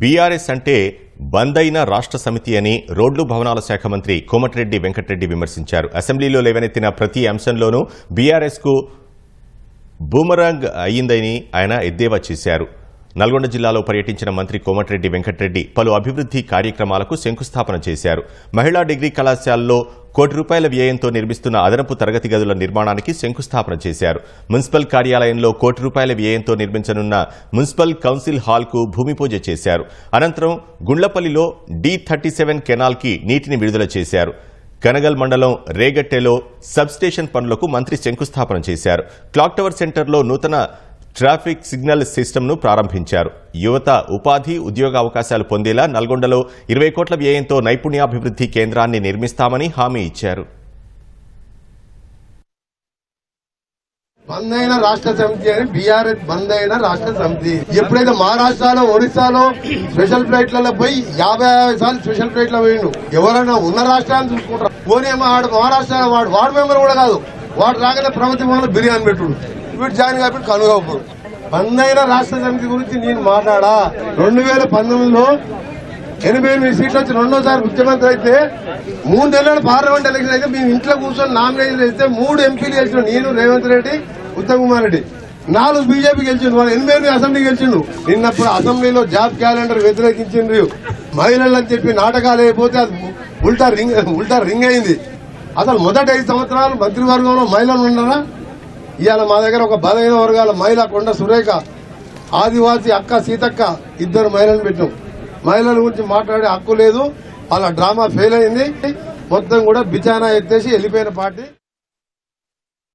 BRS అంటే బంద్ అయిన రాష్ట్ర సమితి అని రోడ్లు భవనాల శాఖ మంత్రి కోమటిరెడ్డి వెంకటరెడ్డి విమర్శించారు. అసెంబ్లీలో లేవనెత్తిన ప్రతి అంశంలోనూ బీఆర్ఎస్కు బూమరాంగ్ అయ్యిందని ఆయన ఎద్దేవా చేశారు. నల్గొండ జిల్లాలో పర్యటించిన మంత్రి కోమటిరెడ్డి వెంకటరెడ్డి పలు అభివృద్ధి కార్యక్రమాలకు శంకుస్థాపన చేశారు. మహిళా డిగ్రీ కళాశాలలో కోటి రూపాయల వ్యయంతో నిర్మిస్తున్న అదనపు తరగతి గదుల నిర్మాణానికి శంకుస్థాపన చేశారు. మున్సిపల్ కార్యాలయంలో కోటి రూపాయల వ్యయంతో నిర్మించనున్న మున్సిపల్ కౌన్సిల్ హాల్కు భూమి పూజ చేశారు. అనంతరం గుండ్లపల్లిలో డి థర్టీ సెవెన్ కెనాల్కి నీటిని విడుదల చేశారు. కనగల్ మండలం రేగట్టెలో సబ్స్టేషన్ పనులకు మంత్రి శంకుస్థాపన చేశారు. క్లాక్ టవర్ సెంటర్లో నూతన ట్రాఫిక్ సిగ్నల్ సిస్టమ్ను ప్రారంభించారు. యువత ఉపాధి ఉద్యోగ అవకాశాలు పొందేలా నల్గొండలో ఇరవై కోట్ల వ్యయంతో నైపుణ్యాభివృద్ధి కేంద్రాన్ని నిర్మిస్తామని హామీ ఇచ్చారు. బంద్ అయిన రాష్ట్ర సమితి అని బీఆర్ఎస్ బంద్ అయిన రాష్ట్ర సమితి. ఎప్పుడైతే మహారాష్ట్రలో ఒరిస్సాలో స్పెషల్ ఫ్లైట్లలో పోయి యాభై యాభై సార్లు స్పెషల్ ఫ్లైట్లో పోయిండు. ఎవరైనా ఉన్న రాష్ట్రాన్ని చూసుకుంటారు. పోనీ మహారాష్ట్ర వాడు వార్డు మెంబర్ కూడా కాదు. వాడు రాగానే ప్రభుత్వం బిర్యానీ పెట్టుడు. వీడు జాయిన్ కాబట్టి కనుగోపడు బంద్ అయిన రాష్ట్ర సమితి గురించి నేను మాట్లాడా? రెండు వేల పంతొమ్మిదిలో ఎనభై ఎనిమిది సీట్లు వచ్చి రెండోసారి ముఖ్యమంత్రి అయితే మూడు నెలల పార్లమెంట్ ఎలక్షన్ అయితే మేము ఇంట్లో కూర్చొని నామినేషన్ అయితే మూడు ఎంపీలు గెలిచిన నేను రేవంత్ రెడ్డి ఉత్తమ్ కుమార్ రెడ్డి. నాలుగు బీజేపీ గెలిచిండు వాళ్ళు ఎనభై ఎనిమిది అసెంబ్లీ గెలిచిండు నిన్నప్పుడు అసెంబ్లీలో జాబ్ క్యాలెండర్ వ్యతిరేకించిండ్రు. మహిళలు అని చెప్పి నాటకాలు అయిపోతే అది ఉల్టా రింగ్ ఉల్టా రింగ్ అయింది. అసలు మొదటి ఐదు సంవత్సరాలు మంత్రివర్గంలో మహిళలు ఉన్నారా? ఇవాళ మా దగ్గర ఒక బలహీన వర్గాల మహిళ కొండ సురేఖ ఆదివాసి అక్క సీతక్క ఇద్దరు మహిళలను పెట్టాం మహిళల గురించి మాట్లాడే హక్కు లేదు. వాళ్ళ డ్రామా ఫెయిల్ అయింది. మొత్తం కూడా బిచానా ఎత్తేసి వెళ్ళిపోయిన పార్టీ.